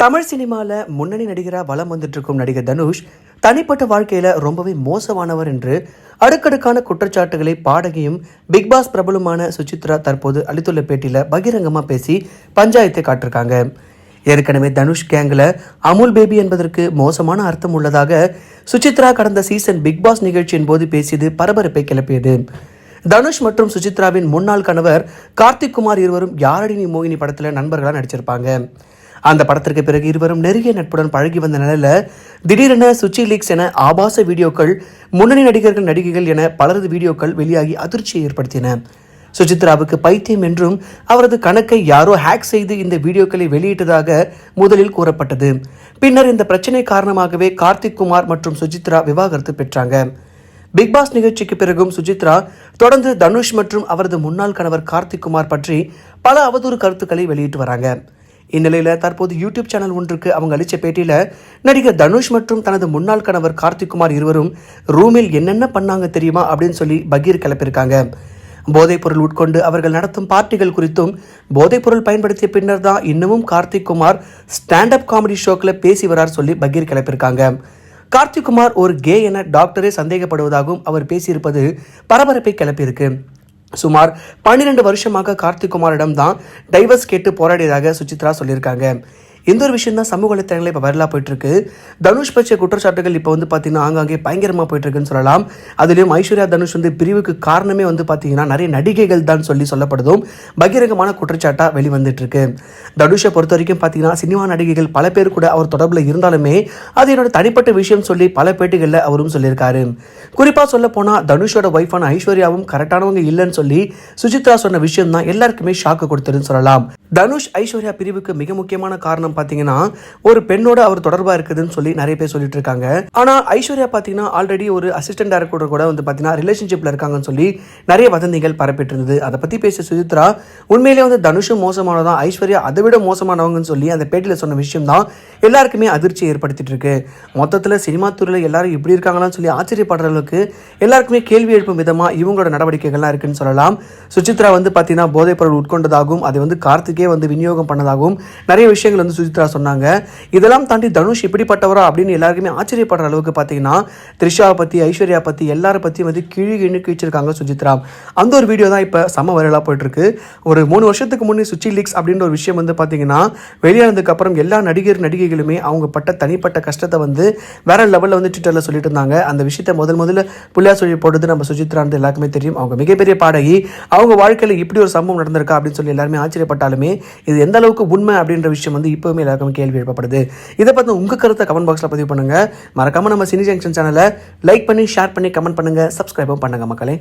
தமிழ் சினிமாவில் முன்னணி நடிகராக வலம் வந்துட்டு இருக்கும் நடிகர் தனுஷ் தனிப்பட்ட வாழ்க்கையில் ரொம்பவே மோசமானவர் என்று அடுக்கடுக்கான குற்றச்சாட்டுகளை பாடகியும் பிக் பாஸ் பிரபலமான சுசித்ரா தற்போது அளித்துள்ள பேட்டியில் பகிரங்கமாக பேசி பஞ்சாயத்தை காட்டிருக்காங்க. ஏற்கனவே தனுஷ் கேங்கில் அமுல் பேபி என்பதற்கு மோசமான அர்த்தம் உள்ளதாக சுசித்ரா கடந்த சீசன் பிக் பாஸ் நிகழ்ச்சியின் போது பேசியது பரபரப்பை கிளப்பியது. தனுஷ் மற்றும் சுசித்ராவின் முன்னாள் கணவர் கார்த்திக் குமார் இருவரும் யாரடி நீ மோகினி படத்தில் நண்பர்களாக நடிச்சிருப்பாங்க. அந்த படத்திற்கு பிறகு இருவரும் நெருங்கிய நட்புடன் பழகி வந்த நிலையில் திடீரென சுச்சி லீக்ஸ் என ஆபாச வீடியோக்கள் முன்னணி நடிகர்கள் நடிகைகள் என பலரது வீடியோக்கள் வெளியாகி அதிர்ச்சியை ஏற்படுத்தின. சுசித்ராவுக்கு பைத்தியம் என்றும் அவரது கணக்கை யாரோ ஹேக் செய்து இந்த வீடியோக்களை வெளியிட்டதாக முதலில் கூறப்பட்டது. பின்னர் இந்த பிரச்சனை காரணமாகவே கார்த்திக் குமார் மற்றும் சுஜித்ரா விவாகரத்து பெற்றாங்க. பிக் பாஸ் நிகழ்ச்சிக்கு பிறகும் சுஜித்ரா தொடர்ந்து தனுஷ் மற்றும் அவரது முன்னாள் கணவர் கார்த்திக் குமார் பற்றி பல அவதூறு கருத்துக்களை வெளியிட்டு வராங்க. இந்நிலையில் தற்போது யூடியூப் சேனல் ஒன்றுக்கு அவங்க அளித்த பேட்டியில் நடிகர் தனுஷ் மற்றும் தனது முன்னாள் கணவர் கார்த்திக் குமார் இருவரும் ரூமில் என்னென்ன பண்ணாங்க தெரியுமா அப்படின்னு சொல்லி பகீர் கிளப்பியிருக்காங்க. போதைப்பொருள் உட்கொண்டு அவர்கள் நடத்தும் பார்ட்டிகள் குறித்தும் போதைப்பொருள் பயன்படுத்திய பின்னர் தான் இன்னமும் Karthik Kumar stand up comedy ஷோக்கில் பேசி வரார் சொல்லி பகீர் கிளப்பியிருக்காங்க. கார்த்திக் குமார் ஒரு கே என டாக்டரே சந்தேகப்படுவதாகவும் அவர் பேசியிருப்பது பரபரப்பை கிளப்பியிருக்கு. சுமார் பன்னிரண்டு வருஷமாக கார்த்திக் குமாரிடம் தான் டைவர்ஸ் கேட்டு போராடியதாக சுசித்ரா சொல்லியிருக்காங்க. இந்த ஒரு விஷயம் தான் சமூக வலைத்தளங்களில் இப்போ வரலாக போயிட்டு இருக்கு தனுஷ் பற்றிய குற்றச்சாட்டுகள் இப்போ வந்து பார்த்தீங்கன்னா ஆங்காங்கே பயங்கரமாக போயிட்டுருக்குன்னு சொல்லலாம். அதுலேயும் ஐஸ்வர்யா தனுஷ் வந்து பிரிவுக்கு காரணமே வந்து பார்த்தீங்கன்னா நிறைய நடிகைகள் தான் சொல்லி சொல்லப்படுதும். பகிரங்கமான குற்றச்சாட்டாக வெளிவந்துட்டுருக்கு. தனுஷை பொறுத்த வரைக்கும் பார்த்தீங்கன்னா சினிமா நடிகைகள் பல பேர் கூட அவர் தொடர்பில் இருந்தாலுமே அது என்னோட தனிப்பட்ட விஷயம் சொல்லி பல பேட்டிகளில் அவரும் சொல்லியிருக்காரு. குறிப்பாக சொல்ல போனால் தனுஷோட ஒய்ஃபான ஐஸ்வர்யாவும் கரெக்டானவங்க இல்லைன்னு சொல்லி சுஜித்ரா சொன்ன விஷயம் தான் எல்லாருக்குமே ஷாக்கு கொடுத்துருன்னு சொல்லலாம். தனுஷ் ஐஸ்வர்யா பிரிவுக்கு மிக முக்கியமான காரணம் பார்த்தீங்கன்னா ஒரு பெண்ணோட அவர் தொடர்பாக இருக்குதுன்னு சொல்லி நிறைய பேர் சொல்லிட்டு இருக்காங்க. ஆனால் ஐஸ்வர்யா பார்த்தீங்கன்னா ஆல்ரெடி ஒரு அசிஸ்டன்ட் டேரக்டர் கூட வந்து பார்த்தீங்கன்னா ரிலேஷன்ஷிப்பில் இருக்காங்கன்னு சொல்லி நிறைய வதந்திகள் பரப்பிட்டு இருந்தது அதை பற்றி பேசிய சுஜித்ரா உண்மையிலே வந்து தனுஷும் மோசமானதான் ஐஸ்வர்யா அதை விட மோசமானவங்கன்னு சொல்லி அந்த பேட்டியில் சொன்ன விஷயம் தான் எல்லாருக்குமே அதிர்ச்சி ஏற்படுத்திட்டு இருக்கு. மொத்தத்தில் சினிமா துறையில் எல்லாரும் இப்படி இருக்காங்களான்னு சொல்லி ஆச்சரியப்படுற அளவுக்கு எல்லாருக்குமே கேள்வி எழுப்பும் விதமாக இவங்களோட நடவடிக்கைகள்லாம் இருக்குன்னு சொல்லலாம். சுசித்ரா வந்து பார்த்தீங்கன்னா போதைப் பொருள் உட்கொண்டதாகவும் அதை வந்து கார்த்திகே வந்து விநியோகம் பண்ணதாகவும் நிறைய விஷயங்கள் வந்து சுஜித்ரா சொன்னாங்க. இதெல்லாம் தாண்டி தனுஷ் இப்படிப்பட்டவரா? அப்படின்னு எல்லாருக்குமே ஆச்சரியப்படுற அளவுக்கு பார்த்தீங்கன்னா த்ரிஷாவை பற்றி ஐஸ்வர்யா பற்றி எல்லாரை பற்றியும் வந்து கிழி கிழி கிழிச்சிருக்காங்க சுஜித்ரா. அந்த ஒரு வீடியோ தான் இப்போ சம வைரலாக போயிட்டுருக்கு. ஒரு மூணு வருஷத்துக்கு முன்னே சுச்சி லீக்ஸ் அப்படின்ற ஒரு விஷயம் வந்து பார்த்தீங்கன்னா வெளியானதுக்கு அப்புறம் எல்லா நடிகர் நடிகைகளுமே அவங்க பட்ட தனிப்பட்ட கஷ்டத்தை வந்து வேற லெவலில் வந்து ட்விட்டரில் சொல்லிட்டு இருந்தாங்க. அந்த விஷயத்தை முதல் முதல்ல புள்ளியா சொல்லி போடுறது நம்ம சுஜித்ரான்னு எல்லாருக்குமே தெரியும். அவங்க மிகப்பெரிய பாடகி. அவங்க வாழ்க்கையில் இப்படி ஒரு சம்பவம் நடந்திருக்கா அப்படின்னு சொல்லி எல்லாருமே ஆச்சரியப்பட்டாலுமே இது எந்த அளவுக்கு உண்மை அப்படின்ற விஷயம் வந்து எப்பவுமே எல்லாருக்குமே கேள்வி எழுப்பப்படுது. இதை பற்றி உங்கள் கருத்தை கமெண்ட் பாக்ஸில் பதிவு பண்ணுங்க. மறக்காம நம்ம சினி ஜங்ஷன் சேனலை லைக் பண்ணி ஷேர் பண்ணி கமெண்ட் பண்ணுங்க. சப்ஸ்கிரைபும் பண்ணுங்க மக்களே.